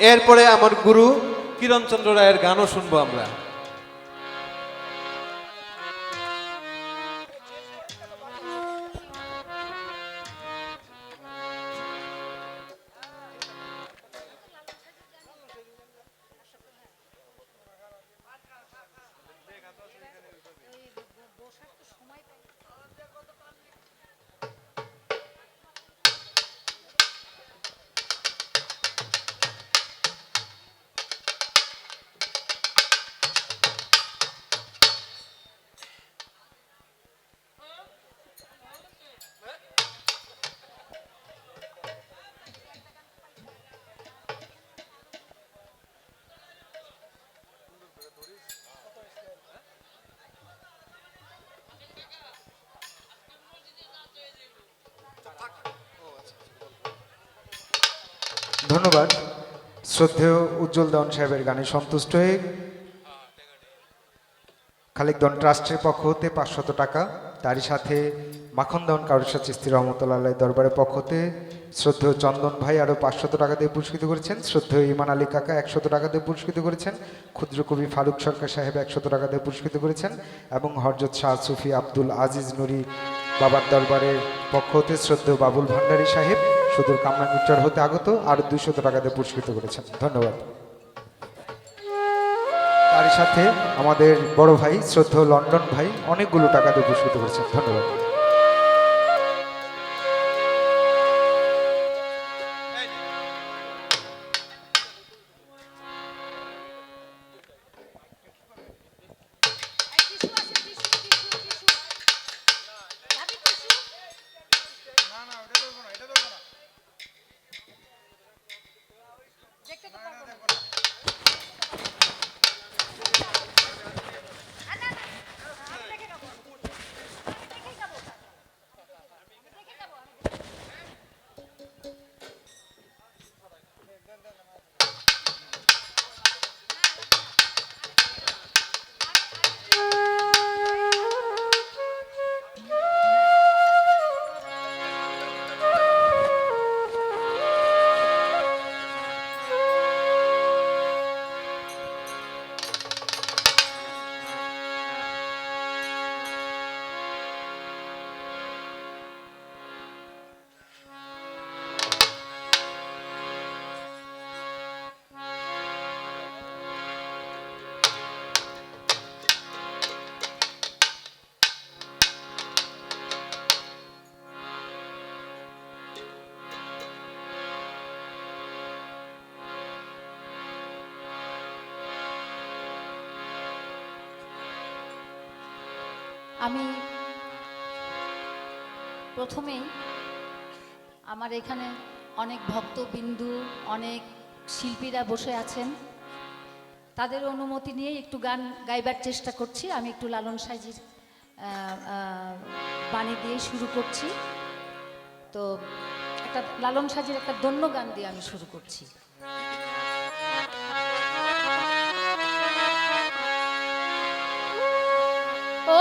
এরপরে আমার গুরু কিরণচন্দ্র রায়ের গানও শুনব আমরা। ধন্যবাদ। শ্রদ্ধেয় উজ্জ্বল দন সাহেবের গানে সন্তুষ্ট হয়ে খালিক দন ট্রাস্টের পক্ষ হতে পাঁচশত টাকা। তারই সাথে মাখন দন কারুসা চিস্তি রহমতুল্লাহ দরবারের পক্ষ হতে শ্রদ্ধেয় চন্দন ভাই আরও পাঁচশত টাকা দিয়ে পুরস্কৃত করেছেন। শ্রদ্ধেয় ইমান আলী কাকা একশত টাকা দিয়ে পুরস্কৃত করেছেন। ক্ষুদ্র কবি ফারুক সরকার সাহেব একশত টাকা দিয়ে পুরস্কৃত করেছেন এবং হরজত শাহ সুফি আব্দুল আজিজ নুরি বাবার দরবারের পক্ষ হতে শ্রদ্ধেয় বাবুল ভান্ডারী সাহেব সুদূর কামরাঙ্গিচর হতে আগত আর দুশত টাকা দিয়ে পুরস্কৃত করেছেন। ধন্যবাদ। তার সাথে আমাদের বড় ভাই শ্রদ্ধ লন্ডন ভাই, অনেকগুলো টাকা দিয়ে পুরস্কৃত করেছেন। ধন্যবাদ। আমি প্রথমেই আমার এখানে অনেক ভক্তবিন্দু, অনেক শিল্পীরা বসে আছেন। তাদের অনুমতি নিয়ে একটু গান গাইবার চেষ্টা করছি। আমি একটু লালন সাইজির বাণী দিয়ে শুরু করছি। তো একটা লালন সাজির একটা দন্য গান দিয়ে আমি শুরু করছি। ও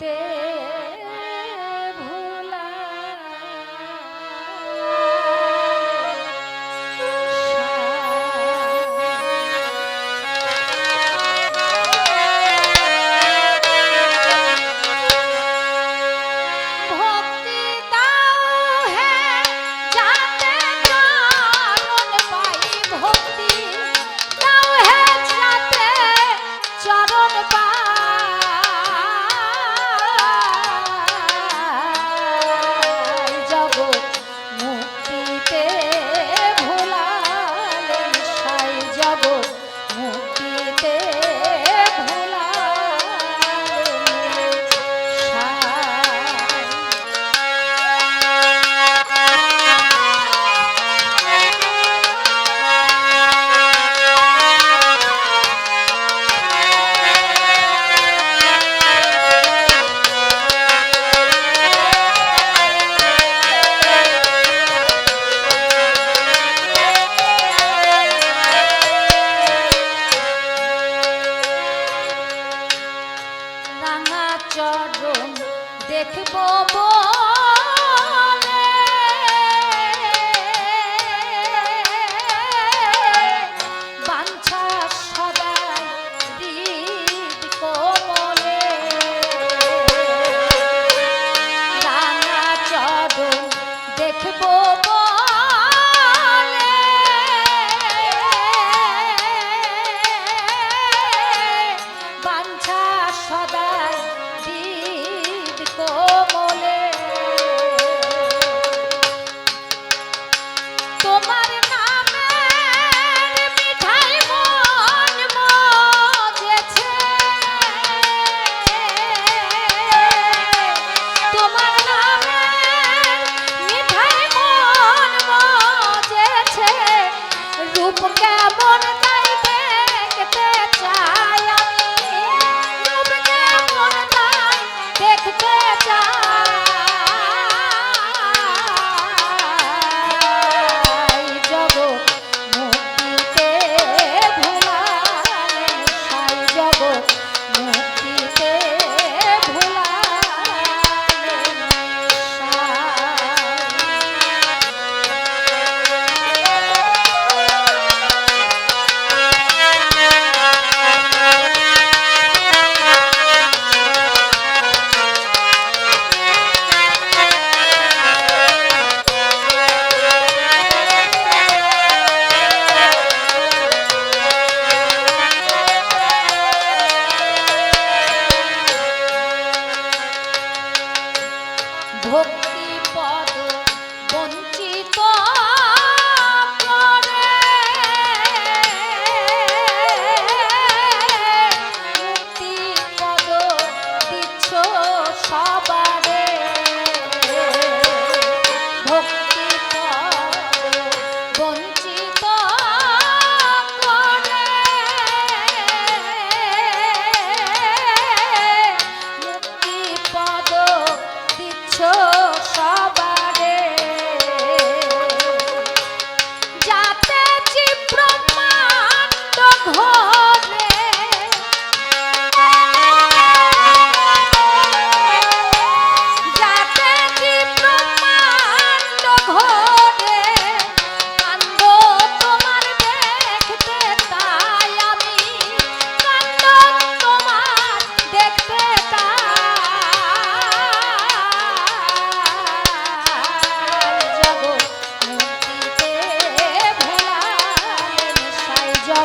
তে তে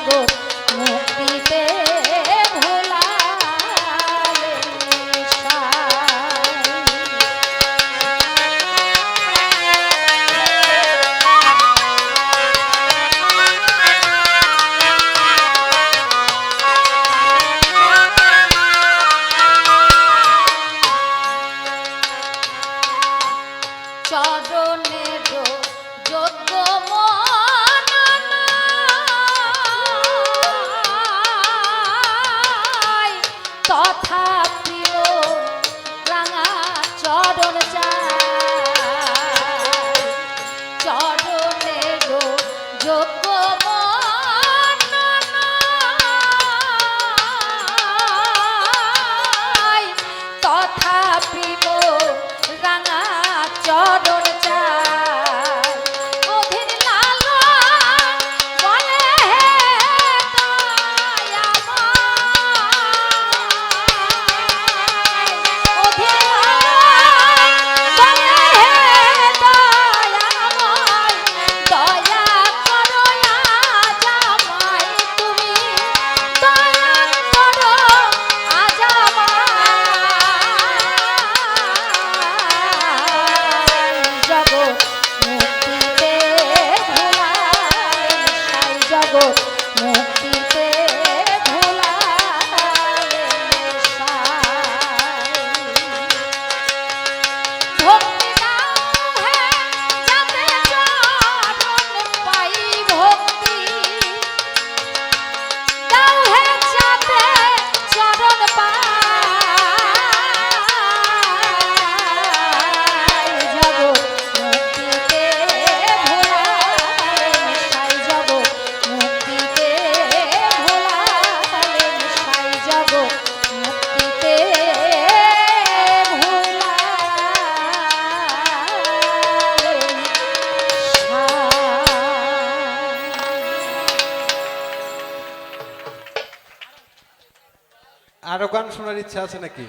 জগৎ গান শোনার ইচ্ছা আছে নাকি?